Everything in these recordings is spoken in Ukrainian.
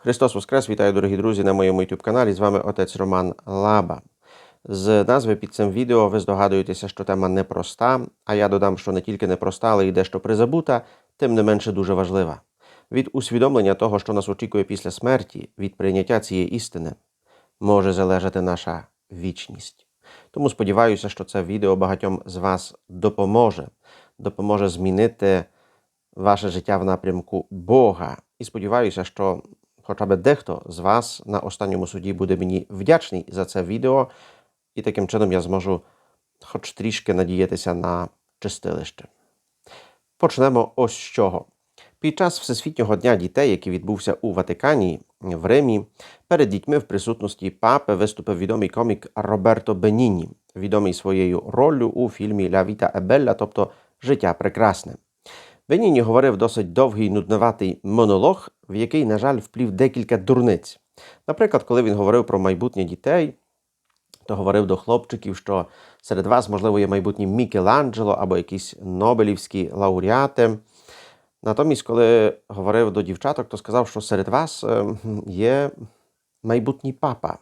Христос Воскрес! Вітаю, дорогі друзі, на моєму youtube каналі. З вами отець Роман Лаба. З назви під цим відео ви здогадуєтеся, що тема непроста, а я додам, що не тільки непроста, але й дещо призабута, тим не менше дуже важлива. Від усвідомлення того, що нас очікує після смерті, від прийняття цієї істини, може залежати наша вічність. Тому сподіваюся, що це відео багатьом з вас допоможе, допоможе змінити ваше життя в напрямку Бога. І сподіваюся, що хоча б дехто з вас на останньому суді буде мені вдячний за це відео, і таким чином я зможу хоч трішки надіятися на чистилище. Почнемо ось з чого. Під час Всесвітнього дня дітей, який відбувся у Ватикані в Римі, перед дітьми в присутності папи виступив відомий комік Роберто Беніні, відомий своєю роллю у фільмі Ля Віта Ебелля, тобто Життя прекрасне. Беніні говорив досить довгий нудноватий монолог, в який, на жаль, вплів декілька дурниць. Наприклад, коли він говорив про майбутнє дітей, то говорив до хлопчиків, що серед вас, можливо, є майбутні Мікеланджело або якісь Нобелівські лауреати. Натомість, коли говорив до дівчаток, то сказав, що серед вас е, є майбутній папа.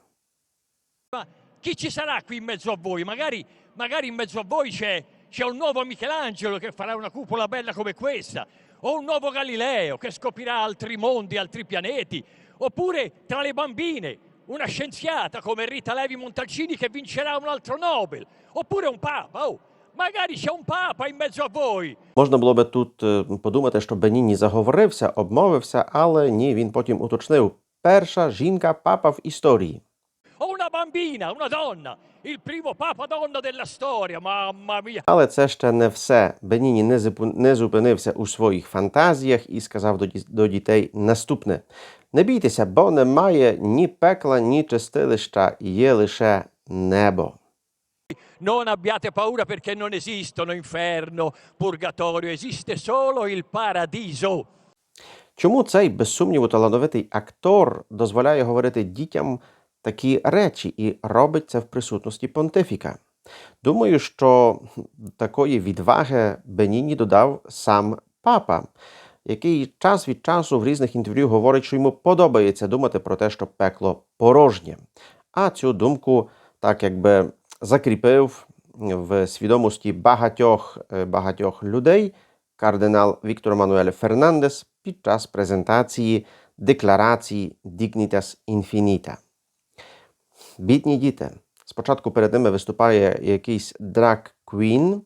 Chi ci sarà qui in mezzo a voi? Magari, magari in mezzo a voi c'è, c'è un nuovo Michelangelo che farà una cupola bella come questa, o un nuovo Galileo che scoprirà altri mondi, altri pianeti, oppure tra le bambine una scienziata come Rita Levi Montalcini che vincerà un altro Nobel, oppure un papa. Oh, magari c'è un papa in mezzo a voi. Можна було би тут е, подумати, що Беніні заговорився, обмовився, але ні, він потім уточнив: перша жінка папа в історії. Una bambina, una donna, il primo papa donna della storia, mamma mia. Але це ще не все. Беніні не, не зупинився у своїх фантазіях і сказав до, до дітей наступне: Не бійтеся, бо немає ні пекла, ні чистилища, є лише небо. Non abbiate paura perché non esistono inferno, purgatorio, esiste solo il paradiso. Чому цей, без сумніву, талановитий актор дозволяє говорити дітям такі речі і робить це в присутності понтифіка? Думаю, що такої відваги Беніні додав сам папа, який час від часу в різних інтерв'ю говорить, що йому подобається думати про те, що пекло порожнє. А цю думку так якби закріпив в свідомості багатьох, е, багатьох людей кардинал Віктор Мануель Фернандес під час презентації декларації Dignitas Infinita. Бідні діти. Спочатку перед ними виступає якийсь драк Квін,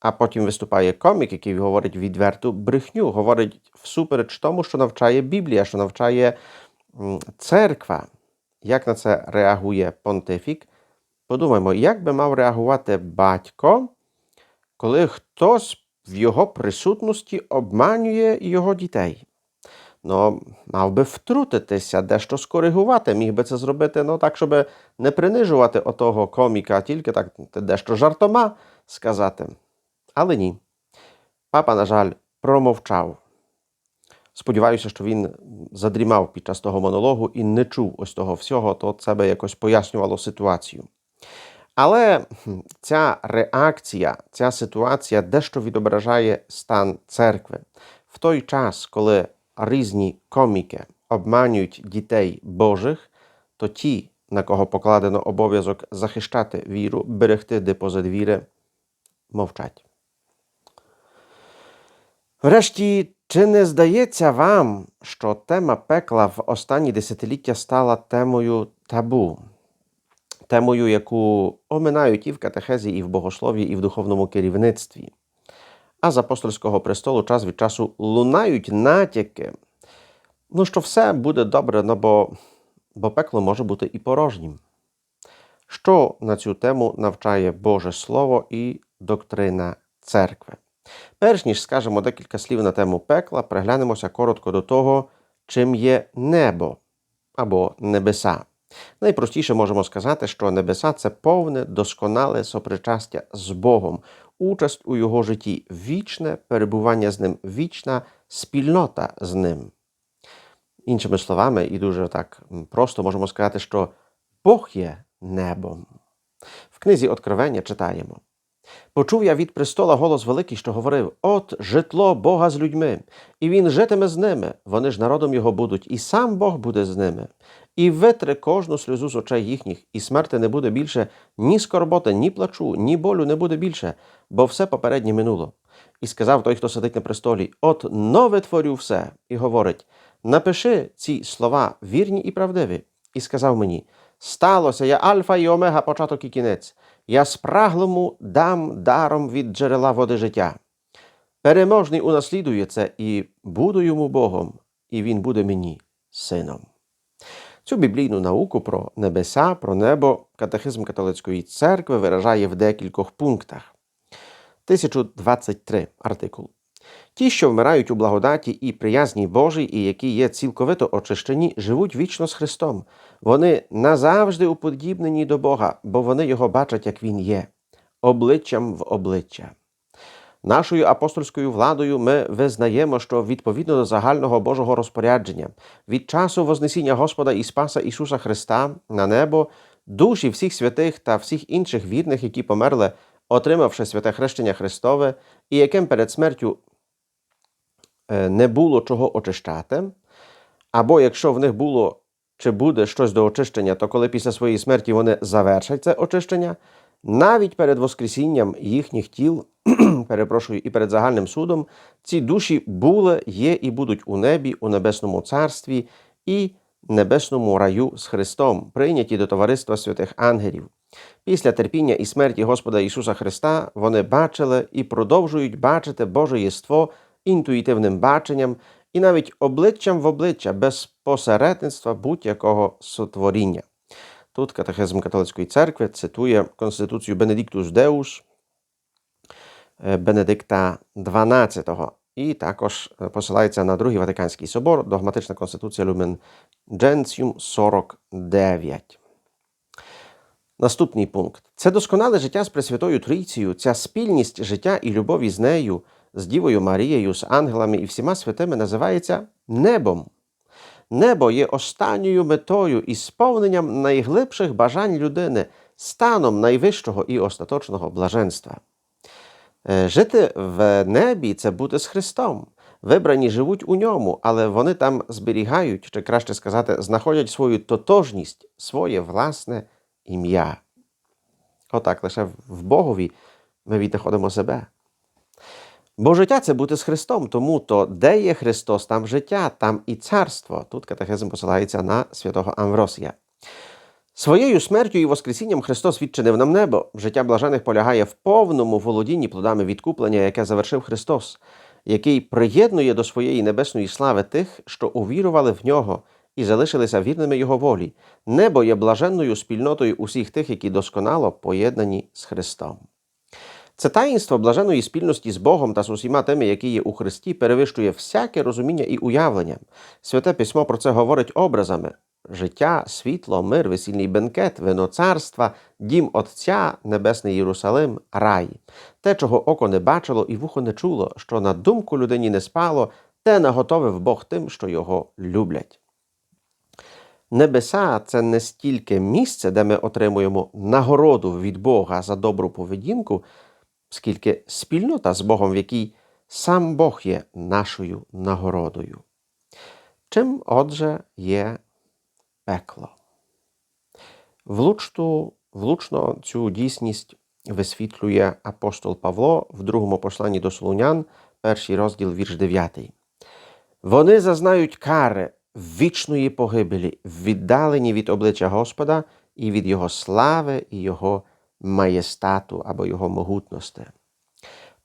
а потім виступає комік, який говорить відверту брехню, говорить всупереч тому, що навчає Біблія, що навчає церква. Як на це реагує понтифік? Подумаймо, як би мав реагувати батько, коли хтось в його присутності обманює його дітей. Ну, мав би втрутитися, дещо скоригувати, міг би це зробити ну, так, щоб не принижувати отого коміка, а тільки так дещо жартома сказати. Але ні. Папа, на жаль, промовчав. Сподіваюся, що він задрімав під час того монологу і не чув ось того всього, то це би якось пояснювало ситуацію. Але ця реакція, ця ситуація дещо відображає стан церкви. В той час, коли різні коміки обманюють дітей Божих, то ті, на кого покладено обов'язок захищати віру, берегти депозит віри, мовчать. Врешті, чи не здається вам, що тема пекла в останні десятиліття стала темою табу? темою, яку оминають і в катехезі, і в богослов'ї, і в духовному керівництві. А з апостольського престолу час від часу лунають натяки, ну, що все буде добре, ну, бо, бо пекло може бути і порожнім. Що на цю тему навчає Боже Слово і доктрина церкви? Перш ніж скажемо декілька слів на тему пекла, приглянемося коротко до того, чим є небо або небеса. Найпростіше можемо сказати, що небеса це повне, досконале сопричастя з Богом, участь у Його житті, вічне перебування з Ним, вічна спільнота з Ним. Іншими словами, і дуже так просто можемо сказати, що Бог є небом. В книзі Откровення читаємо: Почув я від престола голос великий, що говорив: От житло Бога з людьми, і він житиме з ними, вони ж народом його будуть, і сам Бог буде з ними, і витре кожну сльозу з очей їхніх, і смерти не буде більше ні скорботи, ні плачу, ні болю не буде більше, бо все попереднє минуло. І сказав той, хто сидить на престолі: От нове творю все, і говорить: Напиши ці слова вірні і правдиві. І сказав мені: Сталося я Альфа і Омега, початок і кінець. Я спраглому дам даром від джерела води життя. Переможний унаслідує це, і буду йому Богом, і він буде мені сином. Цю біблійну науку про небеса, про небо катехизм католицької церкви виражає в декількох пунктах. 1023 артикул. Ті, що вмирають у благодаті і приязні Божій, і які є цілковито очищені, живуть вічно з Христом. Вони назавжди уподібнені до Бога, бо вони його бачать, як Він є, обличчям в обличчя. Нашою апостольською владою ми визнаємо, що відповідно до загального Божого розпорядження, від часу Вознесіння Господа і Спаса Ісуса Христа на небо, душі всіх святих та всіх інших вірних, які померли, отримавши святе хрещення Христове, і яким перед смертю е, не було чого очищати, або якщо в них було чи буде щось до очищення, то коли після своєї смерті вони завершать це очищення, навіть перед Воскресінням їхніх тіл, перепрошую, і перед загальним судом, ці душі були, є і будуть у небі, у небесному царстві і небесному раю з Христом, прийняті до товариства святих ангелів. Після терпіння і смерті Господа Ісуса Христа вони бачили і продовжують бачити Боже єство інтуїтивним баченням і навіть обличчям в обличчя без посередництва будь-якого сотворіння. Тут катехизм католицької церкви цитує Конституцію Deus е, Бенедикта XII і також е, посилається на Другий Ватиканський собор, догматична конституція Lumen Gentium 49. Наступний пункт. Це досконале життя з Пресвятою Трійцією, ця спільність життя і любові з нею, з Дівою Марією, з ангелами і всіма святими називається небом. Небо є останньою метою і сповненням найглибших бажань людини, станом найвищого і остаточного блаженства. Е, Жити в небі це бути з Христом. Вибрані живуть у ньому, але вони там зберігають, чи краще сказати, знаходять свою тотожність, своє власне ім'я. Отак лише в Богові ми віднаходимо себе. Бо життя це бути з Христом, тому то де є Христос, там життя, там і царство. Тут катехизм посилається на святого Амвросія. Своєю смертю і Воскресінням Христос відчинив нам небо. Життя блажених полягає в повному володінні плодами відкуплення, яке завершив Христос, який приєднує до своєї небесної слави тих, що увірували в нього і залишилися вірними Його волі. Небо є блаженною спільнотою усіх тих, які досконало поєднані з Христом. Це таїнство блаженої спільності з Богом та з усіма тими, які є у Христі, перевищує всяке розуміння і уявлення. Святе письмо про це говорить образами: життя, світло, мир, весільний бенкет, вино царства, дім Отця, Небесний Єрусалим, рай. Те, чого око не бачило і вухо не чуло, що на думку людині не спало, те наготовив Бог тим, що його люблять. Небеса це не стільки місце, де ми отримуємо нагороду від Бога за добру поведінку, скільки спільнота з Богом, в якій сам Бог є нашою нагородою. Чим, отже, є пекло? Влучну, влучно цю дійсність висвітлює апостол Павло в другому посланні до Солунян, перший розділ, вірш 9. Вони зазнають кари вічної погибелі, віддалені від обличчя Господа і від Його слави і Його маєстату або Його могутності.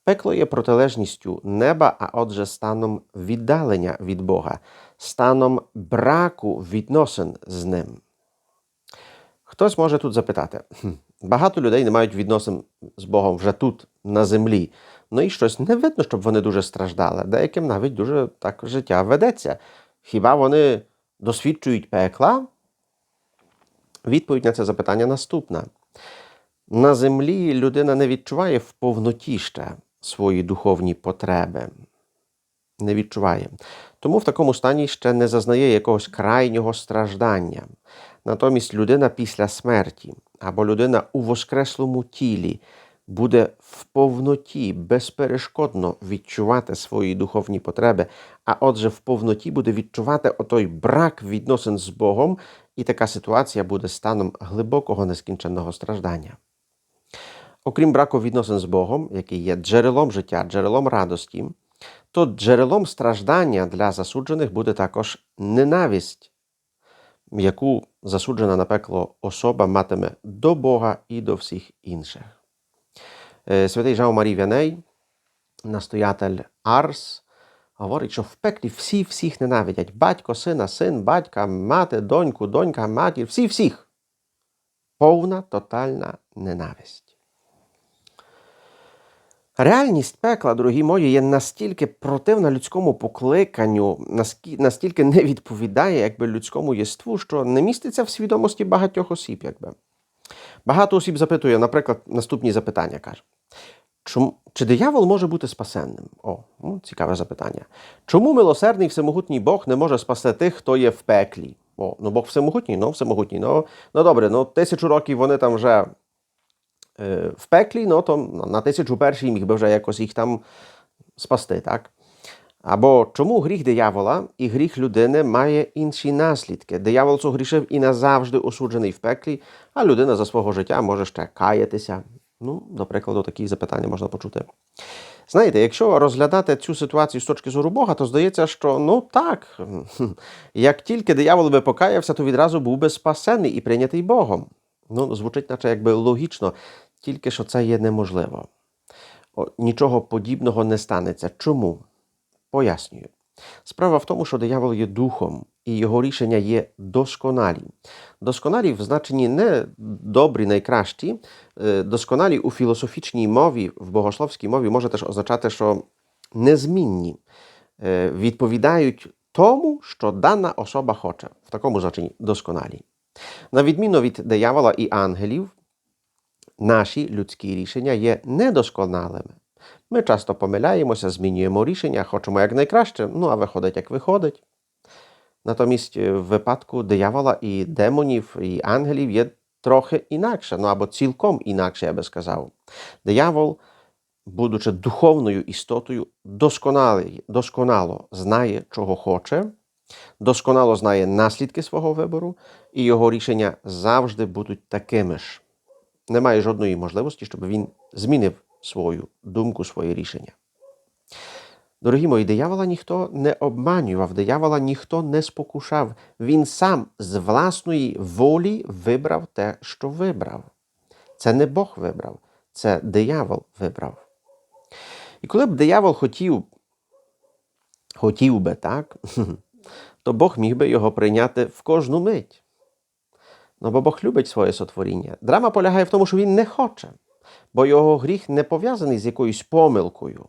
Пекло є протилежністю неба, а отже, станом віддалення від Бога, станом браку відносин з ним. Хтось може тут запитати: багато людей не мають відносин з Богом вже тут, на землі. Ну і щось не видно, щоб вони дуже страждали. Деяким навіть дуже так життя ведеться. Хіба вони досвідчують пекла? Відповідь на це запитання наступна. На землі людина не відчуває в повноті ще свої духовні потреби. Не відчуває. Тому в такому стані ще не зазнає якогось крайнього страждання. Натомість людина після смерті або людина у воскреслому тілі буде в повноті, безперешкодно відчувати свої духовні потреби, а отже, в повноті буде відчувати отой брак відносин з Богом, і така ситуація буде станом глибокого нескінченного страждання. Окрім браку відносин з Богом, який є джерелом життя, джерелом радості, то джерелом страждання для засуджених буде також ненависть, яку засуджена на пекло особа матиме до Бога і до всіх інших. Е, Святий Жан Марій Вяней, настоятель Арс, говорить, що в пеклі всі всіх ненавидять. Батько, сина, син, батька, мати, доньку, донька, матір, всі всіх. Повна тотальна ненависть. Реальність пекла, дорогі мої, є настільки противна людському покликанню, настільки не відповідає якби, людському єству, що не міститься в свідомості багатьох осіб. Якби. Багато осіб запитує, наприклад, наступні запитання каже. Чому, чи диявол може бути спасенним? О, ну, цікаве запитання. Чому милосердний всемогутній Бог не може спасти тих, хто є в пеклі? О, ну Бог всемогутній, ну всемогутній. Ну, ну добре, ну тисячу років вони там вже в пеклі, ну то на тисячу перший міг би вже якось їх там спасти, так? Або чому гріх диявола і гріх людини має інші наслідки? Диявол зогрішив і назавжди осуджений в пеклі, а людина за свого життя може ще каятися. Ну, до прикладу, такі запитання можна почути. Знаєте, якщо розглядати цю ситуацію з точки зору Бога, то здається, що ну так, як тільки диявол би покаявся, то відразу був би спасений і прийнятий Богом. Ну, звучить, наче якби логічно, тільки що це є неможливо. Нічого подібного не станеться. Чому? Пояснюю. Справа в тому, що диявол є духом, і його рішення є досконалі. Досконалі в значенні не добрі, найкращі. Е, Досконалі у філософічній мові, в богословській мові може теж означати, що незмінні е, відповідають тому, що дана особа хоче. В такому значенні досконалі. На відміну від диявола і ангелів, наші людські рішення є недосконалими. Ми часто помиляємося, змінюємо рішення, хочемо якнайкраще, ну а виходить, як виходить. Натомість е, в випадку диявола і демонів, і ангелів є трохи інакше, ну або цілком інакше, я би сказав. Диявол, будучи духовною істотою, досконало знає, чого хоче, досконало знає наслідки свого вибору, і його рішення завжди будуть такими ж. Немає жодної можливості, щоб він змінив свою думку, своє рішення. Дорогі мої, диявола ніхто не обманював, диявола ніхто не спокушав. Він сам з власної волі вибрав те, що вибрав. Це не Бог вибрав, це диявол вибрав. І коли б диявол хотів, хотів би, так, то Бог міг би його прийняти в кожну мить. Ну, бо Бог любить своє сотворіння. Драма полягає в тому, що він не хоче, бо його гріх не пов'язаний з якоюсь помилкою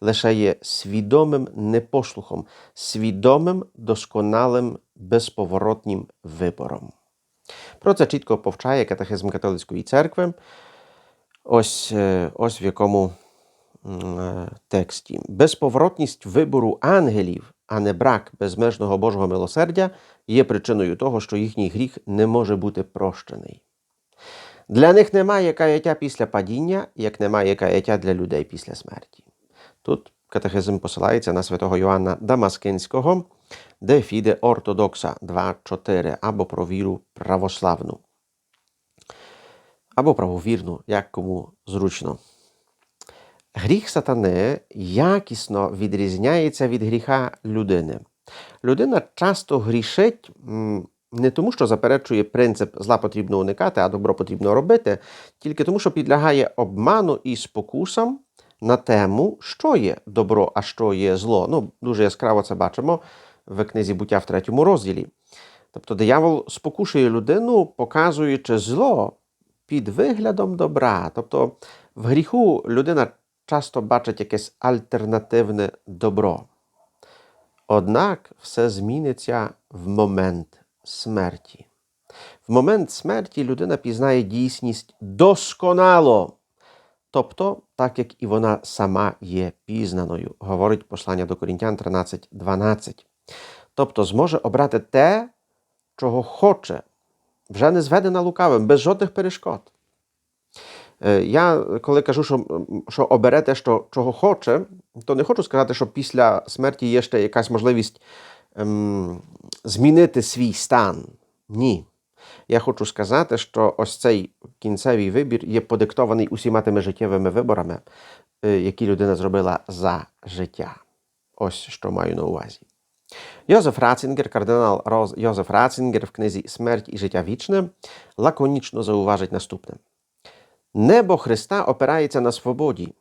лише є свідомим непослухом, свідомим, досконалим, безповоротнім вибором. Про це чітко повчає катехизм католицької церкви. Ось, е, ось в якому е, тексті. Безповоротність вибору ангелів, а не брак безмежного Божого милосердя, є причиною того, що їхній гріх не може бути прощений. Для них немає каяття після падіння, як немає каяття для людей після смерті. Тут катехизм посилається на святого Йоанна Дамаскинського, де фіде ортодокса 2.4 або про віру православну. Або правовірну, як кому зручно. Гріх сатани якісно відрізняється від гріха людини. Людина часто грішить не тому, що заперечує принцип зла потрібно уникати, а добро потрібно робити, тільки тому, що підлягає обману і спокусам на тему, що є добро, а що є зло. Ну, дуже яскраво це бачимо в книзі буття в третьому розділі. Тобто диявол спокушує людину, показуючи зло під виглядом добра. Тобто в гріху людина часто бачить якесь альтернативне добро. Однак все зміниться в момент смерті. В момент смерті людина пізнає дійсність досконало. Тобто, так як і вона сама є пізнаною, говорить послання до Корінтян 13.12. Тобто зможе обрати те, чого хоче, вже не зведена лукавим, без жодних перешкод. Е, Я коли кажу, що, що обере те, що, чого хоче, то не хочу сказати, що після смерті є ще якась можливість ем, змінити свій стан. Ні. Я хочу сказати, що ось цей кінцевий вибір є подиктований усіма тими життєвими виборами, е, які людина зробила за життя. Ось що маю на увазі. Йозеф Рацінгер, кардинал Роз Йозеф Рацінгер в книзі Смерть і життя вічне лаконічно зауважить наступне: Небо Христа опирається на свободі,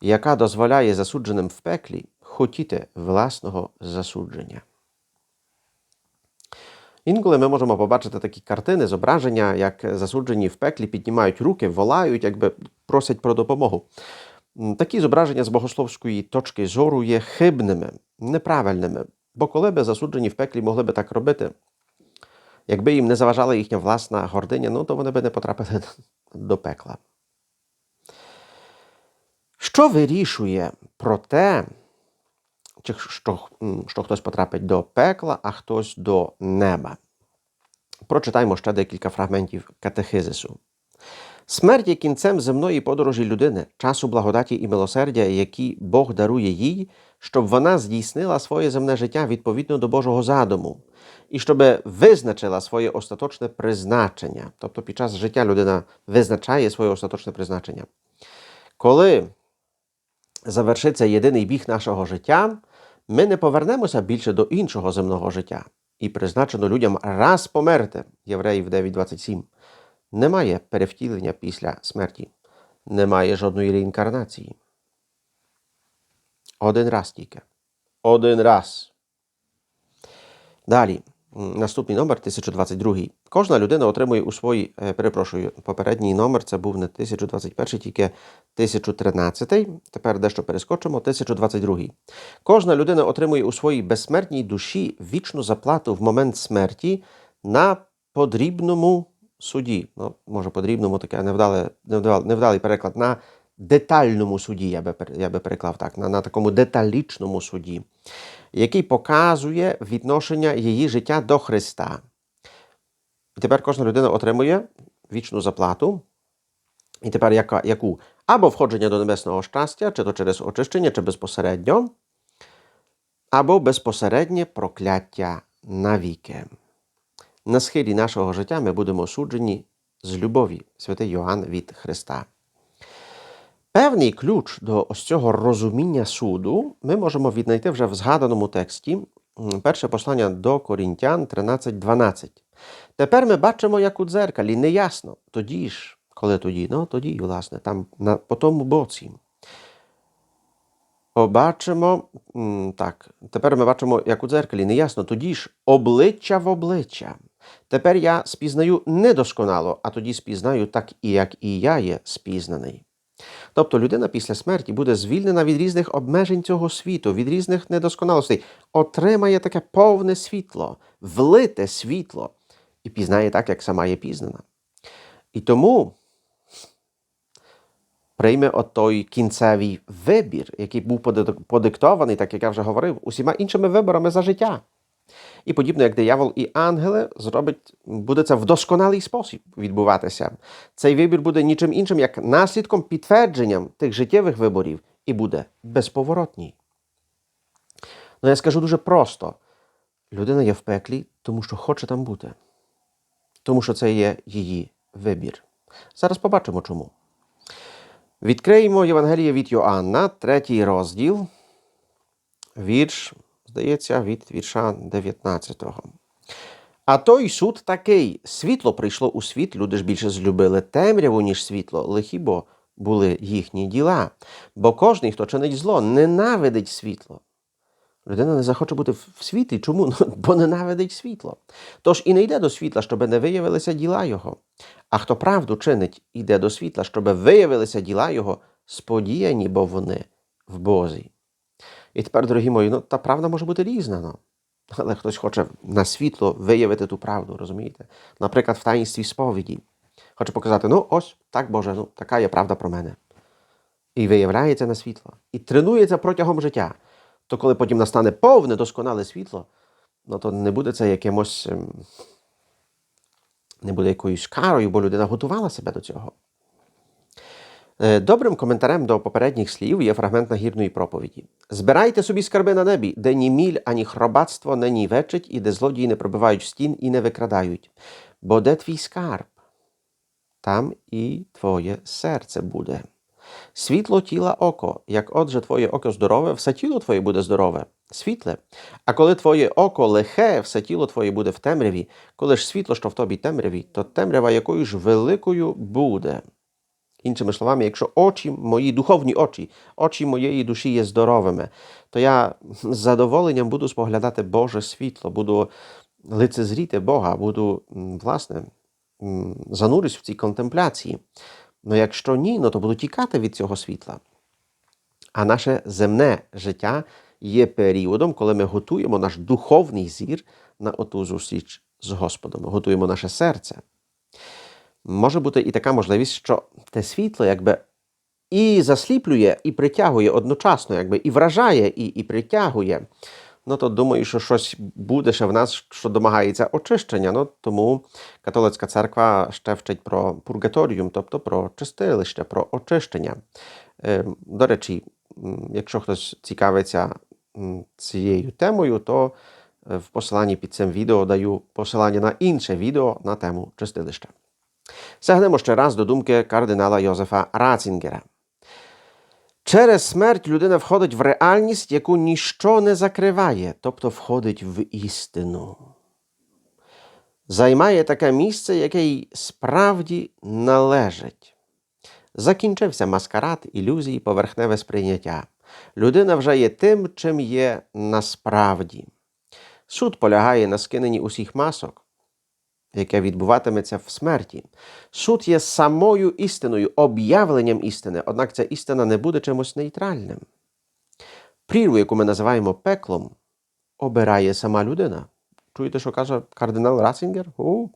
яка дозволяє засудженим в пеклі хотіти власного засудження. Інколи ми можемо побачити такі картини, зображення, як засуджені в пеклі піднімають руки, волають, якби просять про допомогу. Такі зображення з богословської точки зору є хибними, неправильними. Бо коли би засуджені в пеклі могли би так робити, якби їм не заважала їхня власна гординя, ну то вони би не потрапили до пекла. Що вирішує про те, чи що, що хтось потрапить до пекла, а хтось до неба? Прочитаймо ще декілька фрагментів катехизису. Смерть є кінцем земної подорожі людини, часу благодаті і милосердя, які Бог дарує їй, щоб вона здійснила своє земне життя відповідно до Божого задуму, і щоб визначила своє остаточне призначення. Тобто під час життя людина визначає своє остаточне призначення. Коли завершиться єдиний біг нашого життя, ми не повернемося більше до іншого земного життя. І призначено людям раз померти, Євреїв 9.27. Немає перевтілення після смерті, немає жодної реінкарнації. Один раз тільки. Один раз. Далі. Наступний номер 1022. Кожна людина отримує у своїй, е, перепрошую, попередній номер це був не 1021, тільки 1013. Тепер дещо перескочимо. 1022. Кожна людина отримує у своїй безсмертній душі вічну заплату в момент смерті на подрібному суді. Ну, може, подрібному таке невдалий, невдалий переклад. На детальному суді, я би, я би переклав так, на, на такому деталічному суді, який показує відношення її життя до Христа. І тепер кожна людина отримує вічну заплату. І тепер яка, яку? Або входження до небесного щастя, чи то через очищення, чи безпосередньо, або безпосереднє прокляття навіки. На схилі нашого життя ми будемо осуджені з любові, святий Йоанн від Христа. Певний ключ до ось цього розуміння суду ми можемо віднайти вже в згаданому тексті, перше послання до Корінтян 13.12. Тепер ми бачимо, як у дзеркалі, неясно. Тоді ж, коли тоді? Ну, тоді, власне, там на, по тому боці. Побачимо, так, тепер ми бачимо, як у дзеркалі, неясно, тоді ж обличчя в обличчя. Тепер я спізнаю недосконало, а тоді спізнаю так і як і я є спізнаний. Тобто людина після смерті буде звільнена від різних обмежень цього світу, від різних недосконалостей, отримає таке повне світло, влите світло і пізнає так, як сама є пізнана. І тому прийме от той кінцевий вибір, який був подиктований, так як я вже говорив, усіма іншими виборами за життя. І подібно як диявол і ангели зробить, буде це в досконалий спосіб відбуватися. Цей вибір буде нічим іншим, як наслідком підтвердженням тих життєвих виборів і буде безповоротній. Ну, я скажу дуже просто: людина є в пеклі, тому що хоче там бути, тому що це є її вибір. Зараз побачимо чому. Відкриємо Євангеліє від Йоанна, третій розділ, вірш, здається, від вірша 19. А той суд такий: світло прийшло у світ, люди ж більше злюбили темряву, ніж світло, лихі бо були їхні діла. Бо кожний, хто чинить зло, ненавидить світло. Людина не захоче бути в світлі. Чому? Ну, бо ненавидить світло. Тож і не йде до світла, щоб не виявилися діла його. А хто правду чинить, іде до світла, щоб виявилися діла його, сподіяні, бо вони в Бозі. І тепер, дорогі мої, ну та правда може бути різна. Ну. Але хтось хоче на світло виявити ту правду, розумієте? Наприклад, в таїнстві сповіді. Хоче показати, ну ось так Боже, ну така є правда про мене. І виявляється на світло. І тренується протягом життя. То коли потім настане повне досконале світло, ну то не буде це якимось. ем, Не буде якоюсь карою, бо людина готувала себе до цього. Е, Добрим коментарем до попередніх слів є фрагмент нагірної проповіді. Збирайте собі скарби на небі, де ні міль, ані хробатство не нівечить, і де злодії не пробивають стін і не викрадають. Бо де твій скарб, там і твоє серце буде. Світло тіла око, як отже твоє око здорове, все тіло твоє буде здорове, світле. А коли твоє око лихе, все тіло твоє буде в темряві, коли ж світло, що в тобі темряві, то темрява якою ж великою буде. Іншими словами, якщо очі мої, духовні очі, очі моєї душі є здоровими, то я з задоволенням буду споглядати Боже світло, буду лицезріти Бога, буду, власне, занурюсь в цій контемпляції. Ну якщо ні, ну то буду тікати від цього світла. А наше земне життя є періодом, коли ми готуємо наш духовний зір на оту зустріч з Господом, готуємо наше серце. Може бути і така можливість, що те світло якби і засліплює, і притягує одночасно, якби і вражає, і, і притягує. Ну то думаю, що щось буде ще в нас, що домагається очищення. Ну тому католицька церква ще вчить про пургаторіум, тобто про чистилище, про очищення. Е, До речі, якщо хтось цікавиться цією темою, то е, в посиланні під цим відео даю посилання на інше відео на тему чистилища. Сягнемо ще раз до думки кардинала Йозефа Рацінгера. Через смерть людина входить в реальність, яку ніщо не закриває, тобто входить в істину. Займає таке місце, яке їй справді належить. Закінчився маскарад ілюзій, поверхневе сприйняття. Людина вже є тим, чим є насправді. Суд полягає на скиненні усіх масок, яке відбуватиметься в смерті. Суд є самою істиною, об'явленням істини, однак ця істина не буде чимось нейтральним. Прірву, яку ми називаємо пеклом, обирає сама людина. Чуєте, що каже кардинал Ратцингер? У.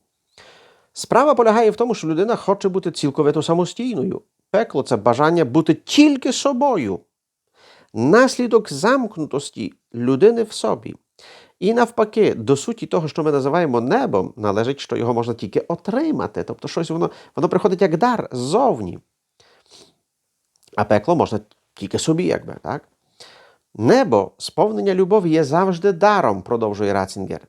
Справа полягає в тому, що людина хоче бути цілковито самостійною. Пекло це бажання бути тільки собою. Наслідок замкнутості людини в собі. І навпаки, до суті того, що ми називаємо небом, належить, що його можна тільки отримати. Тобто щось воно, воно приходить як дар ззовні. А пекло можна тільки собі, якби, так? Небо, сповнення любові є завжди даром, продовжує Рацінгер.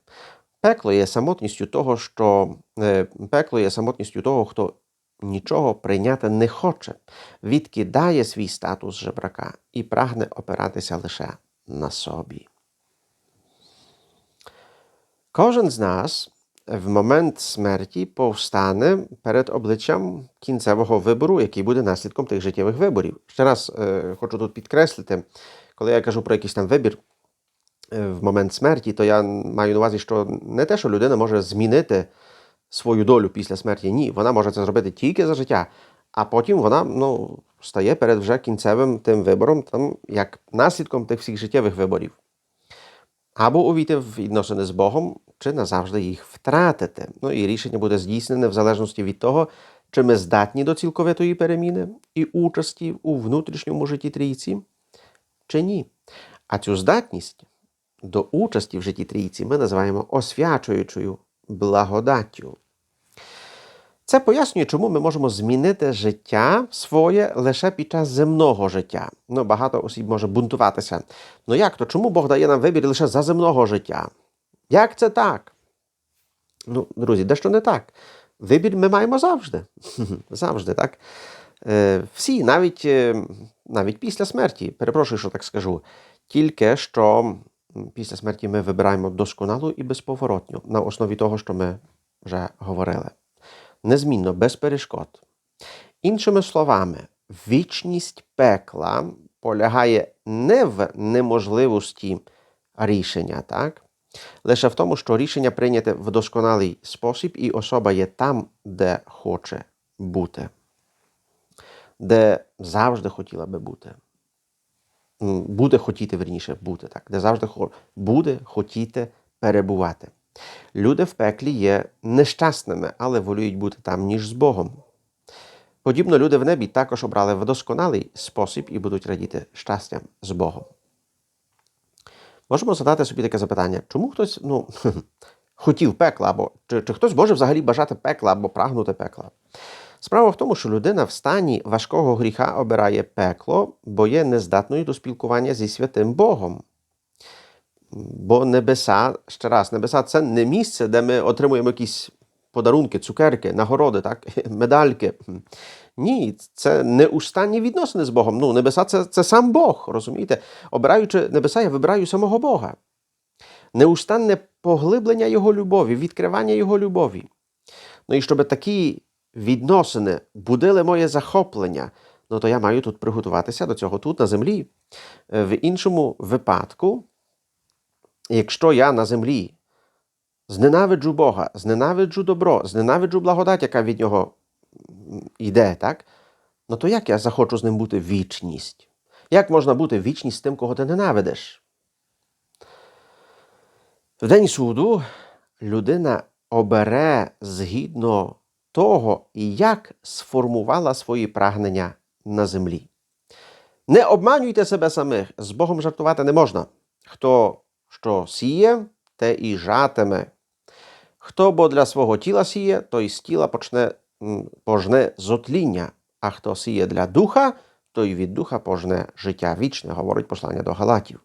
Пекло є самотністю того, що е, пекло є самотністю того, хто нічого прийняти не хоче, відкидає свій статус жебрака і прагне опиратися лише на собі. Кожен з нас в момент смерті повстане перед обличчям кінцевого вибору, який буде наслідком тих життєвих виборів. Ще раз е, хочу тут підкреслити, коли я кажу про якийсь там вибір е, в момент смерті, то я маю на увазі, що не те, що людина може змінити свою долю після смерті. Ні, вона може це зробити тільки за життя, а потім вона ну, стає перед вже кінцевим тим вибором, там, як наслідком тих всіх життєвих виборів. Або увійти в відносини з Богом, чи назавжди їх втратити. Ну і рішення буде здійснене в залежності від того, чи ми здатні до цілковитої переміни і участі у внутрішньому житті трійці, чи ні. А цю здатність до участі в житті трійці ми називаємо освячуючою благодаттю. Це пояснює, чому ми можемо змінити життя своє лише під час земного життя. Ну, багато осіб може бунтуватися. Ну як то? Чому Бог дає нам вибір лише за земного життя? Як це так? Ну, друзі, дещо не так. Вибір ми маємо завжди. завжди, так? Е, всі, навіть, е, навіть після смерті, перепрошую, що так скажу, тільки що після смерті ми вибираємо досконалу і безповоротню на основі того, що ми вже говорили. Незмінно, без перешкод. Іншими словами, вічність пекла полягає не в неможливості рішення, так? лише в тому, що рішення прийняте в досконалий спосіб, і особа є там, де хоче бути, де завжди хотіла би бути. Буде хотіти верніше бути так, де завжди буде хотіти перебувати. Люди в пеклі є нещасними, але волюють бути там, ніж з Богом. Подібно люди в небі також обрали в досконалий спосіб і будуть радіти щастям з Богом. Можемо задати собі таке запитання: чому хтось ну, хотів пекла, або чи, чи хтось може взагалі бажати пекла або прагнути пекла? Справа в тому, що людина в стані важкого гріха обирає пекло, бо є нездатною до спілкування зі святим Богом. Бо небеса, ще раз, небеса це не місце, де ми отримуємо якісь подарунки, цукерки, нагороди, так? медальки. Ні, це неустанні відносини з Богом. Ну, небеса це, це сам Бог, розумієте? Обираючи небеса, я вибираю самого Бога. Неустанне поглиблення Його любові, відкривання Його любові. Ну і щоб такі відносини будили моє захоплення, ну то я маю тут приготуватися до цього тут, на землі. В іншому випадку, якщо я на землі зненавиджу Бога, зненавиджу добро, зненавиджу благодать, яка від нього йде, так? Ну то як я захочу з ним бути вічність? Як можна бути вічність з тим, кого ти ненавидиш? В день суду людина обере згідно того, як сформувала свої прагнення на землі. Не обманюйте себе самих, з Богом жартувати не можна. Хто що сіє, те і жатиме. Хто бо для свого тіла сіє, той з тіла почне, пожне зотління, а хто сіє для духа, той від духа пожне життя вічне, говорить послання до Галатів.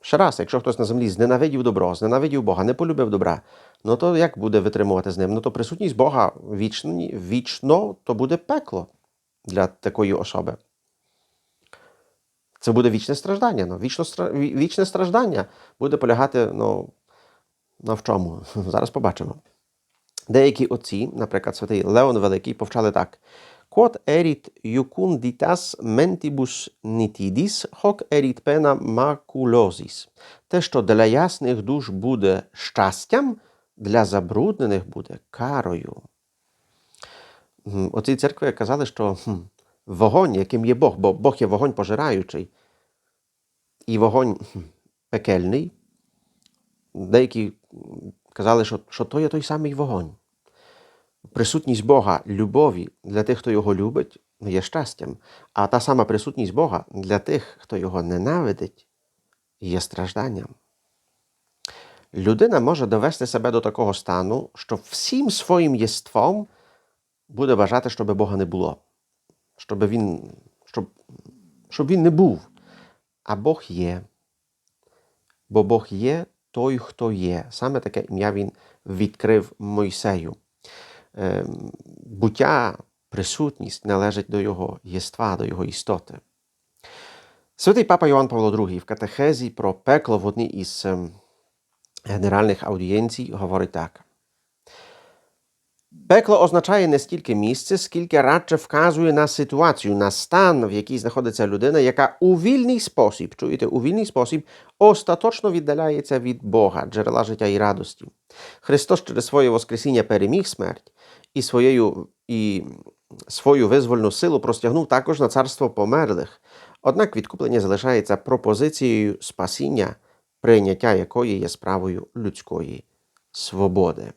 Ще раз, якщо хтось на землі зненавидів добро, зненавидів Бога, не полюбив добра, ну то як буде витримувати з ним? Ну то присутність Бога вічні, вічно, то буде пекло для такої особи. Це буде вічне страждання. Ну, вічно, вічне страждання буде полягати ну, ну, в чому? Зараз побачимо. Деякі отці, наприклад, святий Леон Великий, повчали так: Quod erit iucunditas mentibus nitidis, hoc erit pena maculosis. Те, що для ясних душ буде щастям, для забруднених буде карою. Оці церкви казали, що хм, вогонь, яким є Бог, бо Бог є вогонь пожираючий, і вогонь пекельний. Деякі казали, що, що то є той самий вогонь. Присутність Бога любові для тих, хто його любить, є щастям. А та сама присутність Бога для тих, хто його ненавидить, є стражданням. Людина може довести себе до такого стану, що всім своїм єством буде бажати, щоб Бога не було, щоб він, щоб, щоб він не був. А Бог є. Бо Бог є той, хто є. Саме таке ім'я він відкрив Мойсею. Ем, Буття, присутність належить до його єства, до його істоти. Святий папа Йоанн Павло II в катехезі про пекло в одній із ем, генеральних аудієнцій говорить так. Пекло означає не стільки місце, скільки радше вказує на ситуацію, на стан, в якій знаходиться людина, яка у вільний спосіб, чуєте, у вільний спосіб остаточно віддаляється від Бога, джерела життя і радості. Христос через своє Воскресіння переміг смерть і, своєю, і свою визвольну силу простягнув також на царство померлих. Однак відкуплення залишається пропозицією спасіння, прийняття якої є справою людської свободи.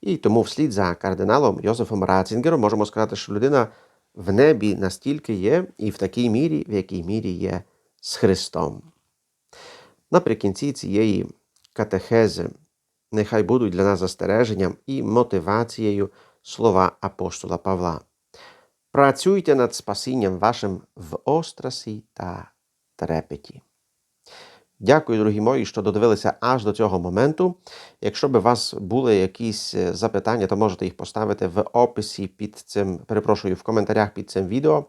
І тому вслід за кардиналом Йозефом Ратцінгером можемо сказати, що людина в небі настільки є, і в такій мірі, в якій мірі є з Христом. Наприкінці цієї катехези нехай будуть для нас застереженням і мотивацією слова апостола Павла. Працюйте над спасінням вашим в острасі та трепеті. Дякую, дорогі мої, що додивилися аж до цього моменту. Якщо б у вас були якісь е, запитання, то можете їх поставити в описі під цим, перепрошую, в коментарях під цим відео.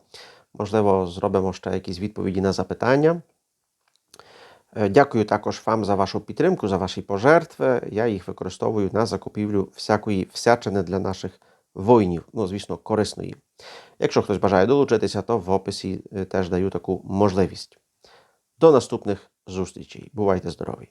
Можливо, зробимо ще якісь відповіді на запитання. Е, Дякую також вам за вашу підтримку, за ваші пожертви. Я їх використовую на закупівлю всякої всячини для наших воїнів, ну, звісно, корисної. Якщо хтось бажає долучитися, то в описі е, теж даю таку можливість. До наступних зустрічей. Бувайте здорові!